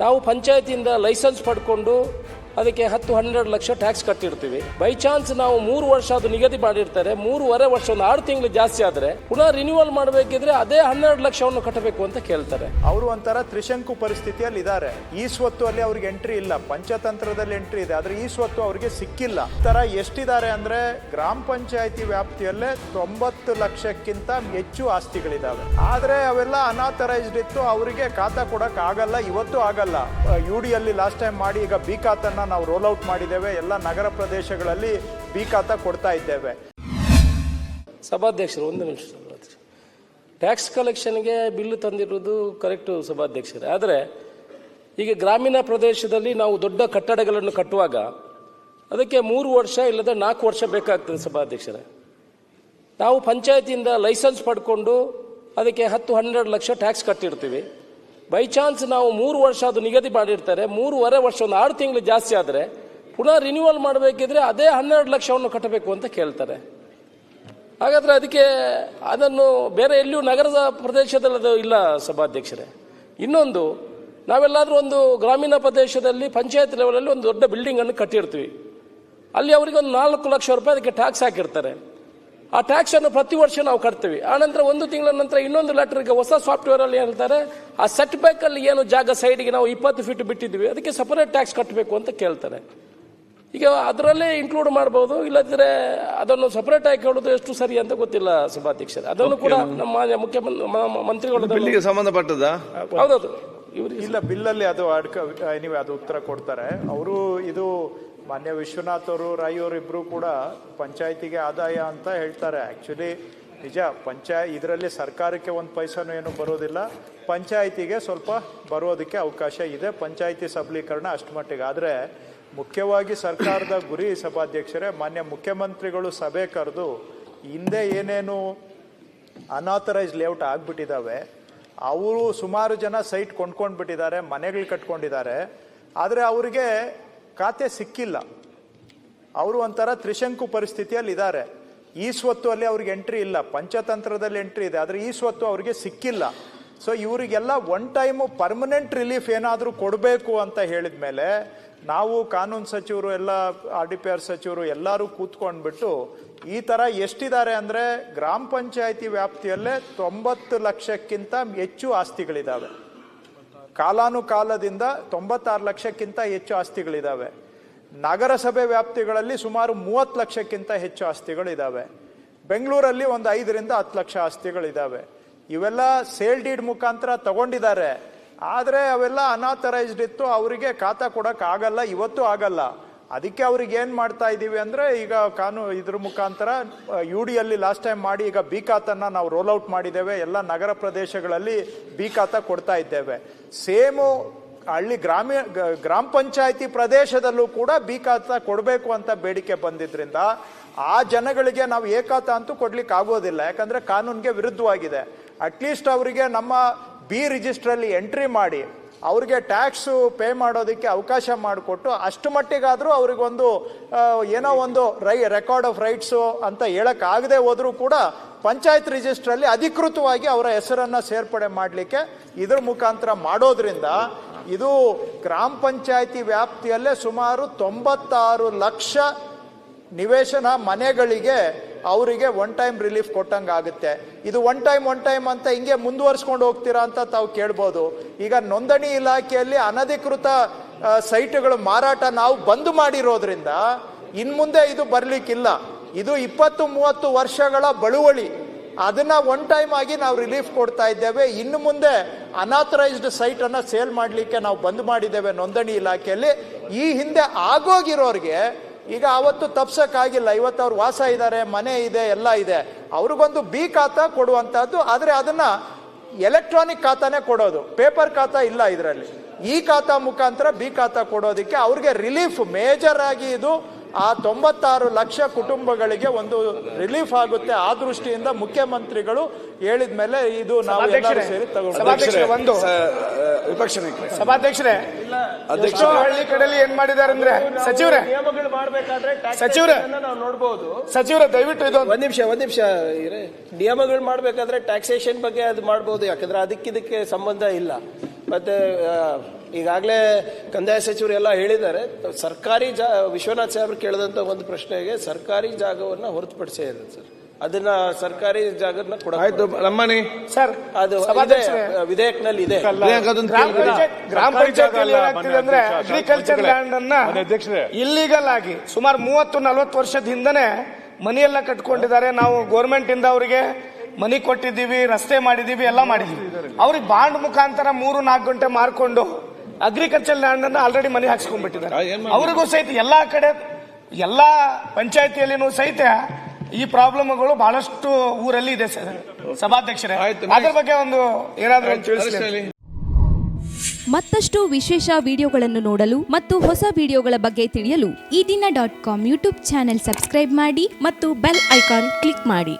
ನಾವು ಪಂಚಾಯತಿಯಿಂದ ಲೈಸೆನ್ಸ್ ಪಡ್ಕೊಂಡು ಅದಕ್ಕೆ ಹತ್ತು ಹನ್ನೆರಡು ಲಕ್ಷ ಟ್ಯಾಕ್ಸ್ ಕಟ್ಟಿರ್ತೀವಿ. ಬೈ ಚಾನ್ಸ್ ನಾವು ಮೂರು ವರ್ಷ ಅದು ನಿಗದಿ ಮಾಡಿರ್ತಾರೆ. ಮೂರುವರೆ ವರ್ಷ ಒಂದು ಆರು ತಿಂಗಳು ಜಾಸ್ತಿ ಆದರೆ ಪುನಃ ರಿನ್ಯೂವಲ್ ಮಾಡಬೇಕಿದ್ರೆ ಅದೇ ಹನ್ನೆರಡು ಲಕ್ಷವನ್ನು ಕಟ್ಟಬೇಕು ಅಂತ ಕೇಳ್ತಾರೆ. ಅವರು ಒಂಥರ ತ್ರಿಶಂಕು ಪರಿಸ್ಥಿತಿಯಲ್ಲಿ ಇದ್ದಾರೆ. ಈ ಸ್ವತ್ತು ಅಲ್ಲಿ ಅವ್ರಿಗೆ ಎಂಟ್ರಿ ಇಲ್ಲ. ಪಂಚತಂತ್ರದಲ್ಲಿ ಎಂಟ್ರಿ ಇದೆ. ಆದ್ರೆ ಈ ಸ್ವತ್ತು ಅವರಿಗೆ ಸಿಕ್ಕಿಲ್ಲ. ತರ ಎಷ್ಟಿದ್ದಾರೆ ಅಂದ್ರೆ ಗ್ರಾಮ ಪಂಚಾಯತಿ ವ್ಯಾಪ್ತಿಯಲ್ಲೇ ತೊಂಬತ್ತು ಲಕ್ಷಕ್ಕಿಂತ ಹೆಚ್ಚು ಆಸ್ತಿಗಳಿದಾವೆ ಆದ್ರೆ ಅವೆಲ್ಲ ಅನಾಥರೈಸ್ಡ್ ಇತ್ತು. ಅವರಿಗೆ ಖಾತಾ ಕೊಡಕ್ ಆಗಲ್ಲ ಇವತ್ತು ಆಗಲ್ಲ. ಯು ಡಿ ಅಲ್ಲಿ ಲಾಸ್ಟ್ ಟೈಮ್ ಮಾಡಿ ಈಗ ಬಿ ಖಾತನ್ನ ನಾವು ರೋಲ್ ಔಟ್ ಮಾಡಿದ್ದೇವೆ. ಎಲ್ಲ ನಗರ ಪ್ರದೇಶಗಳಲ್ಲಿ ಬಿ ಖಾತಾ ಕೊಡ್ತಾ ಇದ್ದೇವೆ. ಸಭಾಧ್ಯಕ್ಷರು, ಒಂದು ನಿಮಿಷ ಟ್ಯಾಕ್ಸ್ ಕಲೆಕ್ಷನ್ಗೆ ಬಿಲ್ ತಂದಿರೋದು ಕರೆಕ್ಟು ಸಭಾಧ್ಯಕ್ಷರೇ. ಆದರೆ ಈಗ ಗ್ರಾಮೀಣ ಪ್ರದೇಶದಲ್ಲಿ ನಾವು ದೊಡ್ಡ ಕಟ್ಟಡಗಳನ್ನು ಕಟ್ಟುವಾಗ ಅದಕ್ಕೆ ಮೂರು ವರ್ಷ ಇಲ್ಲದೆ ನಾಲ್ಕು ವರ್ಷ ಬೇಕಾಗ್ತದೆ ಸಭಾಧ್ಯಕ್ಷರೇ. ನಾವು ಪಂಚಾಯತಿಯಿಂದ ಲೈಸೆನ್ಸ್ ಪಡ್ಕೊಂಡು ಅದಕ್ಕೆ ಹತ್ತು ಹನ್ನೆರಡು ಲಕ್ಷ ಟ್ಯಾಕ್ಸ್ ಕಟ್ಟಿರ್ತೀವಿ. ಬೈ ಚಾನ್ಸ್ ನಾವು ಮೂರು ವರ್ಷ ಅದು ನಿಗದಿ ಮಾಡಿರ್ತಾರೆ, ಮೂರುವರೆ ವರ್ಷ ಒಂದು ಆರು ತಿಂಗಳು ಜಾಸ್ತಿ ಆದರೆ ಪುನಃ ರಿನ್ಯೂವಲ್ ಮಾಡಬೇಕಿದ್ರೆ ಅದೇ ಹನ್ನೆರಡು ಲಕ್ಷವನ್ನು ಕಟ್ಟಬೇಕು ಅಂತ ಕೇಳ್ತಾರೆ. ಹಾಗಾದ್ರೆ ಅದಕ್ಕೆ ಅದನ್ನು ಬೇರೆ ಎಲ್ಲಿಯೂ ನಗರದ ಪ್ರದೇಶದಲ್ಲಿ ಅದು ಇಲ್ಲ ಸಭಾಧ್ಯಕ್ಷರೇ. ಇನ್ನೊಂದು, ನಾವೆಲ್ಲಾದರೂ ಒಂದು ಗ್ರಾಮೀಣ ಪ್ರದೇಶದಲ್ಲಿ ಪಂಚಾಯತ್ ಲೆವೆಲಲ್ಲಿ ಒಂದು ದೊಡ್ಡ ಬಿಲ್ಡಿಂಗನ್ನು ಕಟ್ಟಿರ್ತೀವಿ. ಅಲ್ಲಿ ಅವರಿಗೆ ಒಂದು ನಾಲ್ಕು ಲಕ್ಷ ರೂಪಾಯಿ ಅದಕ್ಕೆ ಟ್ಯಾಕ್ಸ್ ಹಾಕಿರ್ತಾರೆ. ಆ ಟ್ಯಾಕ್ಸ್ ಅನ್ನು ಪ್ರತಿ ವರ್ಷ ನಾವು ಕಟ್ತೀವಿ. ಆನಂತರ ಒಂದು ತಿಂಗಳ ನಂತರ ಇನ್ನೊಂದು ಲೆಟರ್ಗೆ ಹೊಸ ಸಾಫ್ಟ್ವೇರ್ ಅಲ್ಲಿ ಹೇಳ್ತಾರೆ ಆ ಸೆಟ್ ಬ್ಯಾಕ್ ಅಲ್ಲಿ ಏನು ಜಾಗ ಸೈಡ್ಗೆ ನಾವು ಇಪ್ಪತ್ತು ಫೀಟ್ ಬಿಟ್ಟಿದ್ವಿ ಅದಕ್ಕೆ ಸಪರೇಟ್ ಟ್ಯಾಕ್ಸ್ ಕಟ್ಟಬೇಕು ಅಂತ ಕೇಳ್ತಾರೆ. ಈಗ ಅದರಲ್ಲೇ ಇನ್ಕ್ಲೂಡ್ ಮಾಡಬಹುದು ಇಲ್ಲದ್ರೆ ಅದನ್ನು ಸಪರೇಟ್ ಆಗಿ ಕೇಳೋದು ಎಷ್ಟು ಸರಿ ಅಂತ ಗೊತ್ತಿಲ್ಲ ಸಭಾಧ್ಯಕ್ಷರು. ಅದನ್ನು ಕೂಡ ನಮ್ಮ ಮುಖ್ಯಮಂತ್ರಿ ಮಂತ್ರಿಗಳು ಸಂಬಂಧಪಟ್ಟದ ಹೌದೌದು. ಇಲ್ಲ ಬಿಲ್ಲಲ್ಲಿ ಅದು ಅಡ್ಕ ಎನಿವೆ ಅದು ಉತ್ತರ ಕೊಡ್ತಾರೆ. ಅವರು ಇದು ಮಾನ್ಯ ವಿಶ್ವನಾಥ್ ಅವರು, ರಾಯ್ ಅವರು ಕೂಡ ಪಂಚಾಯತಿಗೆ ಆದಾಯ ಅಂತ ಹೇಳ್ತಾರೆ. ಆ್ಯಕ್ಚುಲಿ ನಿಜ ಪಂಚಾಯ ಇದರಲ್ಲಿ ಸರ್ಕಾರಕ್ಕೆ ಒಂದು ಪೈಸಾನು ಏನು ಬರೋದಿಲ್ಲ. ಪಂಚಾಯಿತಿಗೆ ಸ್ವಲ್ಪ ಬರೋದಕ್ಕೆ ಅವಕಾಶ ಇದೆ. ಪಂಚಾಯಿತಿ ಸಬಲೀಕರಣ ಅಷ್ಟು ಮಟ್ಟಿಗೆ. ಆದರೆ, ಮುಖ್ಯವಾಗಿ ಸರ್ಕಾರದ ಗುರಿ ಸಭಾಧ್ಯಕ್ಷರೇ, ಮಾನ್ಯ ಮುಖ್ಯಮಂತ್ರಿಗಳು ಸಭೆ ಕರೆದು ಹಿಂದೆ ಏನೇನು ಅನಾಥರೈಸ್ ಲೇಔಟ್ ಆಗಿಬಿಟ್ಟಿದ್ದಾವೆ ಅವರು ಸುಮಾರು ಜನ ಸೈಟ್ ಕೊಂಡ್ಕೊಂಡ್ಬಿಟ್ಟಿದ್ದಾರೆ, ಮನೆಗಳು ಕಟ್ಕೊಂಡಿದ್ದಾರೆ. ಆದರೆ, ಅವರಿಗೆ ಖಾತೆ ಸಿಕ್ಕಿಲ್ಲ. ಅವರು ಒಂಥರ ತ್ರಿಶಂಕು ಪರಿಸ್ಥಿತಿಯಲ್ಲಿ ಇದ್ದಾರೆ ಈ ಸ್ವತ್ತು ಅಲ್ಲಿ ಅವ್ರಿಗೆ ಎಂಟ್ರಿ ಇಲ್ಲ. ಪಂಚತಂತ್ರದಲ್ಲಿ ಎಂಟ್ರಿ ಇದೆ. ಆದರೆ ಈ ಸ್ವತ್ತು ಅವ್ರಿಗೆ ಸಿಕ್ಕಿಲ್ಲ. ಸೊ ಇವರಿಗೆಲ್ಲ ಒನ್ ಟೈಮು ಪರ್ಮನೆಂಟ್ ರಿಲೀಫ್ ಏನಾದರೂ ಕೊಡಬೇಕು ಅಂತ ಹೇಳಿದ ಮೇಲೆ ನಾವು ಕಾನೂನು ಸಚಿವರು ಎಲ್ಲ ಆರ್ ಡಿ ಪಿ ಆರ್ ಸಚಿವರು ಎಲ್ಲರೂ ಕೂತ್ಕೊಂಡ್ಬಿಟ್ಟು ಈ ಥರ ಎಷ್ಟಿದ್ದಾರೆ ಅಂದರೆ ಗ್ರಾಮ ಪಂಚಾಯಿತಿ ವ್ಯಾಪ್ತಿಯಲ್ಲೇ ತೊಂಬತ್ತು ಲಕ್ಷಕ್ಕಿಂತ ಹೆಚ್ಚು ಆಸ್ತಿಗಳಿದ್ದಾವೆ. ಕಾಲಾನುಕಾಲದಿಂದ ತೊಂಬತ್ತಾರು ಲಕ್ಷಕ್ಕಿಂತ ಹೆಚ್ಚು ಆಸ್ತಿಗಳಿದ್ದಾವೆ ನಗರಸಭೆ ವ್ಯಾಪ್ತಿಗಳಲ್ಲಿ ಸುಮಾರು ಮೂವತ್ತು ಲಕ್ಷಕ್ಕಿಂತ ಹೆಚ್ಚು ಆಸ್ತಿಗಳಿದ್ದಾವೆ ಬೆಂಗಳೂರಲ್ಲಿ ಒಂದು ಐದರಿಂದ ಹತ್ತು ಲಕ್ಷ ಆಸ್ತಿಗಳಿದ್ದಾವೆ ಇವೆಲ್ಲ ಸೇಲ್ ಡೀಡ್ ಮುಖಾಂತರ ತಗೊಂಡಿದ್ದಾರೆ. ಆದರೆ ಅವೆಲ್ಲ ಅನಾಥರೈಸ್ಡ್ ಇತ್ತು, ಅವರಿಗೆ ಖಾತಾ ಕೊಡೋಕ್ಕಾಗಲ್ಲ, ಇವತ್ತು ಆಗಲ್ಲ. ಅದಕ್ಕೆ ಅವ್ರಿಗೆ ಏನ್ ಮಾಡ್ತಾ ಇದ್ದೀವಿ ಅಂದ್ರೆ ಈಗ ಕಾನೂನು ಇದ್ರ ಮುಖಾಂತರ ಯು ಡಿ ಅಲ್ಲಿ ಲಾಸ್ಟ್ ಟೈಮ್ ಮಾಡಿ ಈಗ ಬಿ ನಾವು ರೋಲ್ ಔಟ್ ಮಾಡಿದ್ದೇವೆ. ಎಲ್ಲ ನಗರ ಪ್ರದೇಶಗಳಲ್ಲಿ ಬಿ ಖಾತ ಕೊಡ್ತಾ ಇದ್ದೇವೆ. ಸೇಮು ಹಳ್ಳಿ ಗ್ರಾಮೀಣ ಗ್ರಾಮ ಪಂಚಾಯತಿ ಪ್ರದೇಶದಲ್ಲೂ ಕೂಡ ಬಿ ಖಾತ ಕೊಡಬೇಕು ಅಂತ ಬೇಡಿಕೆ ಬಂದಿದ್ರಿಂದ ಆ ಜನಗಳಿಗೆ ನಾವು ಏಕಾತ ಅಂತೂ ಕೊಡ್ಲಿಕ್ಕೆ ಆಗೋದಿಲ್ಲ. ಯಾಕಂದ್ರೆ ಕಾನೂನಿಗೆ ವಿರುದ್ಧವಾಗಿದೆ. ಅಟ್ಲೀಸ್ಟ್ ಅವರಿಗೆ ನಮ್ಮ ಬಿ ರಿಜಿಸ್ಟ್ರಲ್ಲಿ ಎಂಟ್ರಿ ಮಾಡಿ ಅವ್ರಿಗೆ ಟ್ಯಾಕ್ಸು ಪೇ ಮಾಡೋದಕ್ಕೆ ಅವಕಾಶ ಮಾಡಿಕೊಟ್ಟು ಅಷ್ಟು ಮಟ್ಟಿಗಾದರೂ ಅವ್ರಿಗೊಂದು ಏನೋ ಒಂದು ರೈ, ರೆಕಾರ್ಡ್ ಆಫ್ ರೈಟ್ಸು ಅಂತ ಹೇಳೋಕ್ಕಾಗದೆ ಹೋದರೂ ಕೂಡ ಪಂಚಾಯತ್ ರಿಜಿಸ್ಟ್ರಲ್ಲಿ ಅಧಿಕೃತವಾಗಿ ಅವರ ಹೆಸರನ್ನು ಸೇರ್ಪಡೆ ಮಾಡಲಿಕ್ಕೆ ಇದ್ರ ಮುಖಾಂತರ ಮಾಡೋದ್ರಿಂದ ಇದು ಗ್ರಾಮ ಪಂಚಾಯತಿ ವ್ಯಾಪ್ತಿಯಲ್ಲೇ ಸುಮಾರು ತೊಂಬತ್ತಾರು ಲಕ್ಷ ನಿವೇಶನ ಮನೆಗಳಿಗೆ ಅವರಿಗೆ ಒನ್ ಟೈಮ್ ರಿಲೀಫ್ ಕೊಟ್ಟಂಗೆ ಆಗುತ್ತೆ. ಇದು ಒನ್ ಟೈಮ್ ಒನ್ ಟೈಮ್ ಅಂತ ಹಿಂಗೆ ಮುಂದುವರ್ಸ್ಕೊಂಡು ಹೋಗ್ತೀರಾ ಅಂತ ತಾವು ಕೇಳ್ಬೋದು. ಈಗ ನೋಂದಣಿ ಇಲಾಖೆಯಲ್ಲಿ ಅನಧಿಕೃತ ಸೈಟ್ಗಳು ಮಾರಾಟ ನಾವು ಬಂದ್ ಮಾಡಿರೋದ್ರಿಂದ ಇನ್ ಮುಂದೆ ಇದು ಬರ್ಲಿಕ್ಕಿಲ್ಲ. ಇದು ಇಪ್ಪತ್ತು, ಮೂವತ್ತು ವರ್ಷಗಳ ಬಳುವಳಿ. ಅದನ್ನ ಒನ್ ಟೈಮ್ ಆಗಿ ನಾವು ರಿಲೀಫ್ ಕೊಡ್ತಾ ಇದ್ದೇವೆ. ಇನ್ನು ಮುಂದೆ ಅನಾಥರೈಸ್ಡ್ ಸೈಟ್ ಅನ್ನ ಸೇಲ್ ಮಾಡಲಿಕ್ಕೆ ನಾವು ಬಂದ್ ಮಾಡಿದ್ದೇವೆ ನೋಂದಣಿ ಇಲಾಖೆಯಲ್ಲಿ. ಈ ಹಿಂದೆ ಆಗೋಗಿರೋರಿಗೆ ಈಗ ಅವತ್ತು ತಪ್ಸಕ್ಕಾಗಿಲ್ಲ. ಇವತ್ತು ಅವ್ರು ವಾಸ ಇದ್ದಾರೆ ಮನೆ ಇದೆ, ಎಲ್ಲ ಇದೆ. ಅವ್ರಿಗೊಂದು ಬಿ ಖಾತಾ ಕೊಡುವಂಥದ್ದು ಆದರೆ ಅದನ್ನ ಎಲೆಕ್ಟ್ರಾನಿಕ್ ಖಾತಾನೇ ಕೊಡೋದು. ಪೇಪರ್ ಖಾತಾ ಇಲ್ಲ ಇದರಲ್ಲಿ. ಈ ಖಾತಾ ಮುಖಾಂತರ ಬಿ ಖಾತಾ ಕೊಡೋದಕ್ಕೆ ಅವ್ರಿಗೆ ರಿಲೀಫ್ ಮೇಜರ್ ಆಗಿ ಇದು ಆ ತೊಂಬತ್ತಾರು ಲಕ್ಷ ಕುಟುಂಬಗಳಿಗೆ ಒಂದು ರಿಲೀಫ್ ಆಗುತ್ತೆ ಆ ದೃಷ್ಟಿಯಿಂದ ಮುಖ್ಯಮಂತ್ರಿಗಳು ಹೇಳಿದ ಮೇಲೆ ಇದು ನಾವು ಎಲ್ಲರೂ ಸೇರಿ ತಗೊಂಡು ಸಭಾಧ್ಯಕ್ಷರೇ ಒಂದು ವಿಪಕ್ಷ. ಸಭಾಧ್ಯಕ್ಷರೇ ಎಷ್ಟೋ ಹಳ್ಳಿ ಕಡೆಯಲ್ಲಿ ಏನ್ ಮಾಡಿದ್ದಾರೆ ಅಂದ್ರೆ ಸಚಿವರೇ ನಿಯಮಗಳು ಮಾಡಬೇಕಾದ್ರೆ ಸಚಿವರೇ. ನಾವು ನೋಡಬಹುದು ಸಚಿವರೇ ದಯವಿಟ್ಟು ಇದು ಒಂದ್ ನಿಮಿಷ ಒಂದ್ ನಿಮಿಷ ನಿಯಮಗಳು ಮಾಡ್ಬೇಕಾದ್ರೆ ಟ್ಯಾಕ್ಸೇಷನ್ ಬಗ್ಗೆ ಅದು ಮಾಡ್ಬೋದು ಯಾಕಂದ್ರೆ ಅದಕ್ಕಿದಕ್ಕೆ ಸಂಬಂಧ ಇಲ್ಲ ಮತ್ತೆ ಈಗಾಗಲೇ ಕಂದಾಯ ಸಚಿವರು ಎಲ್ಲ ಹೇಳಿದ್ದಾರೆ ಸರ್ಕಾರಿ ಜಾ ವಿಶ್ವನಾಥ್ ಸಾಹೇಬ್ರು ಕೇಳಿದಂಥ ಒಂದು ಪ್ರಶ್ನೆಗೆ ಸರ್ಕಾರಿ ಜಾಗವನ್ನ ಹೊರತುಪಡಿಸೇ ಇದೆ ಸರ್. ಅದನ್ನ ಸರ್ಕಾರಿ ಜಾಗನ ಕೊಡ ಆಯ್ತು ಸರ್ ಅದು ವಿಧೇಯಕನಲ್ಲಿ ಇದೆ. ಗ್ರಾಮ ಅಂದ್ರೆ ಅಗ್ರಿಕಲ್ಚರ್ ಲ್ಯಾಂಡ್ ಅನ್ನ ಇಲ್ಲಿಗಲ್ ಆಗಿ ಸುಮಾರು ಮೂವತ್ತು ನಲವತ್ತು ವರ್ಷದ ಹಿಂದನೆ ಮನೆಯೆಲ್ಲ ಕಟ್ಕೊಂಡಿದ್ದಾರೆ. ನಾವು ಗೌರ್ಮೆಂಟ್ ಇಂದ ಅವರಿಗೆ ಮನಿ ಕೊಟ್ಟಿದ್ದೀವಿ ರಸ್ತೆ ಮಾಡಿದೀವಿ ಎಲ್ಲ ಮಾಡಿದೀವಿ ಅವ್ರಿಗೆ ಬಾಂಡ್ ಮುಖಾಂತರ ಮೂರು ನಾಲ್ಕು ಗಂಟೆ ಮಾರ್ಕೊಂಡು ಅಗ್ರಿಕಲ್ಚರ್ ಲ್ಯಾಂಡ್ ಅನ್ನ ಆಲ್ರೆಡಿ ಮನೆ ಹಾಕ್ಸ್ಕೊಂಡ್ಬಿಟ್ಟಿದ್ದಾರೆ. ಅವ್ರಿಗೂ ಸಹಿತ ಎಲ್ಲಾ ಕಡೆ ಎಲ್ಲಾ ಪಂಚಾಯತಿಯಲ್ಲಿನೂ ಸಹಿತ ಈ ಪ್ರಾಬ್ಲಮ್ಗಳು ಬಹಳಷ್ಟು ಊರಲ್ಲಿ ಇದೆ ಸರ್. ಸಭಾಧ್ಯಕ್ಷರೇ. ಅದ್ರ ಬಗ್ಗೆ ಒಂದು ಏನಾದರೂ ತಿಳಿಸಿ ಮತ್ತಷ್ಟು ವಿಶೇಷ ವಿಡಿಯೋಗಳನ್ನು ನೋಡಲು ಮತ್ತು ಹೊಸ ವಿಡಿಯೋಗಳ ಬಗ್ಗೆ ತಿಳಿಯಲು ಈ ದಿನ dot com YouTube channel subscribe ಮಾಡಿ ಮತ್ತು ಬೆಲ್ ಐಕಾನ್ ಕ್ಲಿಕ್ ಮಾಡಿ.